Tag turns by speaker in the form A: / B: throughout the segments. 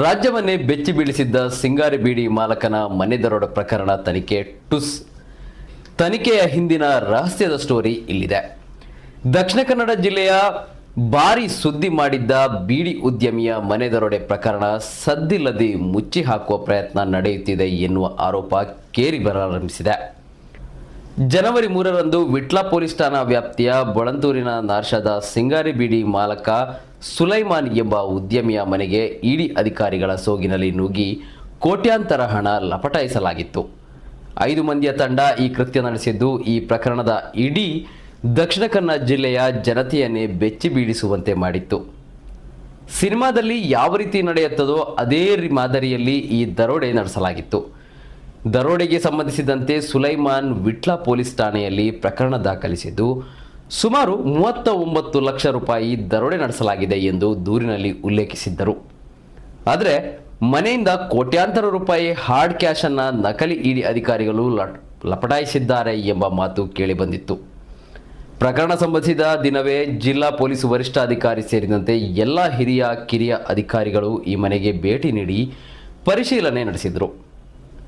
A: ರಾಜ್ಯವನ್ನೇ ಬೆಚ್ಚಿ ಬೀಳಿಸಿದ್ದ ಸಿಂಗಾರಿ ಬೀಡಿ ಮಾಲಕನ ಮನೆ ದರೋಡೆ ಪ್ರಕರಣ ತನಿಖೆ ಟುಸ್. ತನಿಖೆಯ ಹಿಂದಿನ ರಹಸ್ಯದ ಸ್ಟೋರಿ ಇಲ್ಲಿದೆ. ದಕ್ಷಿಣ ಕನ್ನಡ ಜಿಲ್ಲೆಯ ಭಾರಿ ಸುದ್ದಿ ಮಾಡಿದ್ದ ಬೀಡಿ ಉದ್ಯಮಿಯ ಮನೆ ದರೋಡೆ ಪ್ರಕರಣ ಸದ್ದಿಲ್ಲದೆ ಮುಚ್ಚಿ ಹಾಕುವ ಪ್ರಯತ್ನ ನಡೆಯುತ್ತಿದೆ ಎನ್ನುವ ಆರೋಪ ಕೇರಿ ಬರಾರಂಭಿಸಿದೆ ಜನವರಿ ಮೂರರಂದು ವಿಟ್ಲ ಪೊಲೀಸ್ ಠಾಣಾ ವ್ಯಾಪ್ತಿಯ ಬೊಳಂತೂರಿನ ನಾರ್ಷದ ಸಿಂಗಾರಿ ಬೀಡಿ ಮಾಲಕ ಸುಲೈಮಾನ್ ಎಂಬ ಉದ್ಯಮಿಯ ಮನೆಗೆ ಇಡಿ ಅಧಿಕಾರಿಗಳ ಸೋಗಿನಲ್ಲಿ ನುಗ್ಗಿ ಕೋಟ್ಯಾಂತರ ಹಣ ಲಪಟಾಯಿಸಲಾಗಿತ್ತು. ಐದು ಮಂದಿಯ ತಂಡ ಈ ಕೃತ್ಯ ನಡೆಸಿದ್ದು, ಈ ಪ್ರಕರಣದ ಇಡೀ ದಕ್ಷಿಣ ಕನ್ನಡ ಜಿಲ್ಲೆಯ ಜನತೆಯನ್ನೇ ಬೆಚ್ಚಿ ಬೀಳಿಸುವಂತೆ ಮಾಡಿತ್ತು. ಸಿನಿಮಾದಲ್ಲಿ ಯಾವ ರೀತಿ ನಡೆಯುತ್ತದೋ ಅದೇ ಮಾದರಿಯಲ್ಲಿ ಈ ದರೋಡೆ ನಡೆಸಲಾಗಿತ್ತು. ದರೋಡೆಗೆ ಸಂಬಂಧಿಸಿದಂತೆ ಸುಲೈಮಾನ್ ವಿಟ್ಲ ಪೊಲೀಸ್ ಠಾಣೆಯಲ್ಲಿ ಪ್ರಕರಣ ದಾಖಲಿಸಿದ್ದು ಸುಮಾರು ಮೂವತ್ತ ಒಂಬತ್ತು ಲಕ್ಷ ರೂಪಾಯಿ ದರೋಡೆ ನಡೆಸಲಾಗಿದೆ ಎಂದು ದೂರಿನಲ್ಲಿ ಉಲ್ಲೇಖಿಸಿದ್ದರು. ಆದರೆ ಮನೆಯಿಂದ ಕೋಟ್ಯಾಂತರ ರೂಪಾಯಿ ಹಾರ್ಡ್ ಕ್ಯಾಶ್ ಅನ್ನ ನಕಲಿ ಇಡಿ ಅಧಿಕಾರಿಗಳು ಲಪಟಾಯಿಸಿದ್ದಾರೆ ಎಂಬ ಮಾತು ಕೇಳಿಬಂದಿತ್ತು ಪ್ರಕರಣ ಸಂಬಂಧಿಸಿದ ದಿನವೇ ಜಿಲ್ಲಾ ಪೊಲೀಸ್ ವರಿಷ್ಠಾಧಿಕಾರಿ ಸೇರಿದಂತೆ ಎಲ್ಲ ಹಿರಿಯ ಕಿರಿಯ ಅಧಿಕಾರಿಗಳು ಈ ಮನೆಗೆ ಭೇಟಿ ನೀಡಿ ಪರಿಶೀಲನೆ ನಡೆಸಿದರು.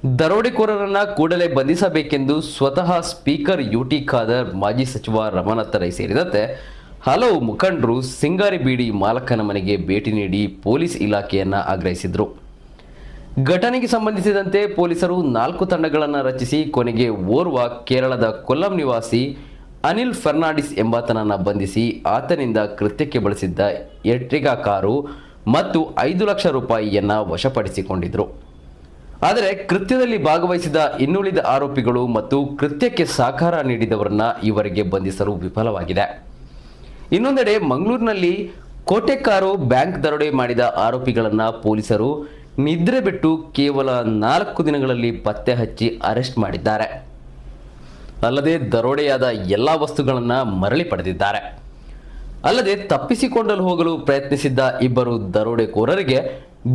A: ದರೋಡೆಕೋರರನ್ನ ಕೂಡಲೇ ಬಂಧಿಸಬೇಕೆಂದು ಸ್ವತಃ ಸ್ಪೀಕರ್ ಯುಟಿ ಖಾದರ್, ಮಾಜಿ ಸಚಿವ ರಮಾನಾಥ ರೈ ಸೇರಿದಂತೆ ಹಲವು ಮುಖಂಡರು ಸಿಂಗಾರಿ ಬೀಡಿ ಮಾಲಕನ ಮನೆಗೆ ಭೇಟಿ ನೀಡಿ ಪೊಲೀಸ್ ಇಲಾಖೆಯನ್ನ ಆಗ್ರಹಿಸಿದರು. ಘಟನೆಗೆ ಸಂಬಂಧಿಸಿದಂತೆ ಪೊಲೀಸರು ನಾಲ್ಕು ತಂಡಗಳನ್ನು ರಚಿಸಿ ಕೊನೆಗೆ ಓರ್ವ ಕೇರಳದ ಕೊಲ್ಲಂ ನಿವಾಸಿ ಅನಿಲ್ ಫರ್ನಾಂಡಿಸ್ ಎಂಬಾತನನ್ನ ಬಂಧಿಸಿ ಆತನಿಂದ ಕೃತ್ಯಕ್ಕೆ ಬಳಸಿದ್ದ ಎಟ್ರಿಗಾ ಕಾರು ಮತ್ತು ಐದು ಲಕ್ಷ ರೂಪಾಯಿಯನ್ನ ವಶಪಡಿಸಿಕೊಂಡಿದ್ರು. ಆದರೆ ಕೃತ್ಯದಲ್ಲಿ ಭಾಗವಹಿಸಿದ ಇನ್ನುಳಿದ ಆರೋಪಿಗಳು ಮತ್ತು ಕೃತ್ಯಕ್ಕೆ ಸಹಕಾರ ನೀಡಿದವರನ್ನ ಇವರಿಗೆ ಬಂಧಿಸಲು ವಿಫಲವಾಗಿದೆ. ಇನ್ನೊಂದೆಡೆ ಮಂಗಳೂರಿನಲ್ಲಿ ಕೋಟೆಕಾರು ಬ್ಯಾಂಕ್ ದರೋಡೆ ಮಾಡಿದ ಆರೋಪಿಗಳನ್ನ ಪೊಲೀಸರು ನಿದ್ರೆ ಬಿಟ್ಟು ಕೇವಲ ನಾಲ್ಕು ದಿನಗಳಲ್ಲಿ ಪತ್ತೆ ಹಚ್ಚಿ ಅರೆಸ್ಟ್ ಮಾಡಿದ್ದಾರೆ. ಅಲ್ಲದೆ ದರೋಡೆಯಾದ ಎಲ್ಲ ವಸ್ತುಗಳನ್ನು ಮರಳಿ ಪಡೆದಿದ್ದಾರೆ. ಅಲ್ಲದೆ ತಪ್ಪಿಸಿಕೊಂಡಲು ಹೋಗಲು ಪ್ರಯತ್ನಿಸಿದ್ದ ಇಬ್ಬರು ದರೋಡೆಕೋರರಿಗೆ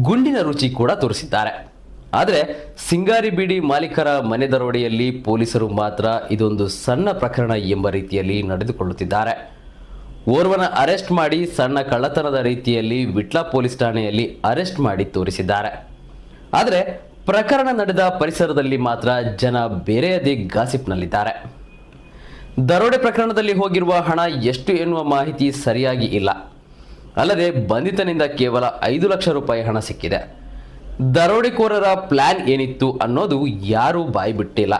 A: ಗುಂಡಿನ ರುಚಿ ಕೂಡ ತೋರಿಸಿದ್ದಾರೆ. ಆದರೆ ಸಿಂಗಾರಿ ಬೀಡಿ ಮಾಲೀಕರ ಮನೆ ದರೋಡೆಯಲ್ಲಿ ಪೊಲೀಸರು ಮಾತ್ರ ಇದೊಂದು ಸಣ್ಣ ಪ್ರಕರಣ ಎಂಬ ರೀತಿಯಲ್ಲಿ ನಡೆದುಕೊಳ್ಳುತ್ತಿದ್ದಾರೆ. ಓರ್ವನ ಅರೆಸ್ಟ್ ಮಾಡಿ ಸಣ್ಣ ಕಳ್ಳತನದ ರೀತಿಯಲ್ಲಿ ವಿಟ್ಲಾ ಪೊಲೀಸ್ ಠಾಣೆಯಲ್ಲಿ ಅರೆಸ್ಟ್ ಮಾಡಿ ತೋರಿಸಿದ್ದಾರೆ. ಆದರೆ ಪ್ರಕರಣ ನಡೆದ ಪರಿಸರದಲ್ಲಿ ಮಾತ್ರ ಜನ ಬೇರೆಯದೇ ಗಾಸಿಪ್ನಲ್ಲಿದ್ದಾರೆ. ದರೋಡೆ ಪ್ರಕರಣದಲ್ಲಿ ಹೋಗಿರುವ ಹಣ ಎಷ್ಟು ಎನ್ನುವ ಮಾಹಿತಿ ಸರಿಯಾಗಿ ಇಲ್ಲ. ಅಲ್ಲದೆ ಬಂಧಿತನಿಂದ ಕೇವಲ ಐದು ಲಕ್ಷ ರೂಪಾಯಿ ಹಣ ಸಿಕ್ಕಿದೆ. ದರೋಡೆಕೋರರ ಪ್ಲಾನ್ ಏನಿತ್ತು ಅನ್ನೋದು ಯಾರೂ ಬಾಯ್ಬಿಟ್ಟಿಲ್ಲ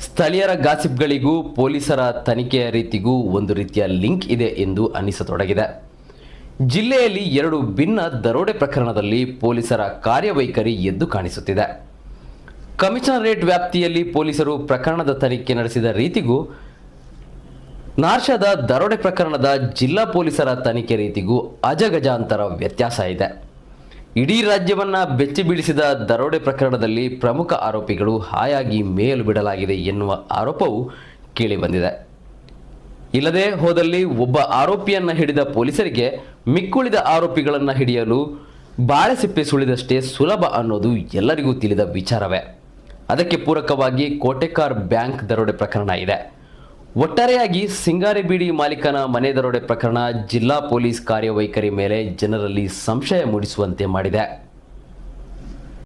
A: ಸ್ಥಳೀಯರ ಗಾಸಿಪ್ಗಳಿಗೂ ಪೊಲೀಸರ ತನಿಖೆಯ ರೀತಿಗೂ ಒಂದು ರೀತಿಯ ಲಿಂಕ್ ಇದೆ ಎಂದು ಅನಿಸತೊಡಗಿದೆ ಜಿಲ್ಲೆಯಲ್ಲಿ ಎರಡು ಭಿನ್ನ ದರೋಡೆ ಪ್ರಕರಣದಲ್ಲಿ ಪೊಲೀಸರ ಕಾರ್ಯವೈಖರಿ ಎದ್ದು ಕಾಣಿಸುತ್ತಿದೆ. ಕಮಿಷನರೇಟ್ ವ್ಯಾಪ್ತಿಯಲ್ಲಿ ಪೊಲೀಸರು ಪ್ರಕರಣದ ತನಿಖೆ ನಡೆಸಿದ ರೀತಿಗೂ, ನಾರ್ಷದ ದರೋಡೆ ಪ್ರಕರಣದ ಜಿಲ್ಲಾ ಪೊಲೀಸರ ತನಿಖೆ ರೀತಿಗೂ ಅಜಗಜಾಂತರ ವ್ಯತ್ಯಾಸ ಇದೆ. ಇಡೀ ರಾಜ್ಯವನ್ನ ಬೆಚ್ಚಿ ಬೀಳಿಸಿದ ದರೋಡೆ ಪ್ರಕರಣದಲ್ಲಿ ಪ್ರಮುಖ ಆರೋಪಿಗಳು ಹಾಯಾಗಿ ಮೇಲು ಬಿಡಲಾಗಿದೆ ಎನ್ನುವ ಆರೋಪವು ಕೇಳಿಬಂದಿದೆ ಇಲ್ಲದೆ ಹೋದಲ್ಲಿ ಒಬ್ಬ ಆರೋಪಿಯನ್ನ ಹಿಡಿದ ಪೊಲೀಸರಿಗೆ ಮಿಕ್ಕುಳಿದ ಆರೋಪಿಗಳನ್ನ ಹಿಡಿಯಲು ಬಾಳೆಸಿಪ್ಪೆ ಸುಳಿದಷ್ಟೇ ಸುಲಭ ಅನ್ನೋದು ಎಲ್ಲರಿಗೂ ತಿಳಿದ ವಿಚಾರವೇ. ಅದಕ್ಕೆ ಪೂರಕವಾಗಿ ಕೋಟೆಕಾರ್ ಬ್ಯಾಂಕ್ ದರೋಡೆ ಪ್ರಕರಣ ಇದೆ. ಒಟ್ಟಾರೆಯಾಗಿ ಸಿಂಗಾರಿ ಬೀಡಿ ಮಾಲೀಕನ ಮನೆ ದರೋಡೆ ಪ್ರಕರಣ ಜಿಲ್ಲಾ ಪೊಲೀಸ್ ಕಾರ್ಯವೈಖರಿ ಮೇಲೆ ಜನರಲ್ಲಿ ಸಂಶಯ ಮೂಡಿಸುವಂತೆ ಮಾಡಿದೆ.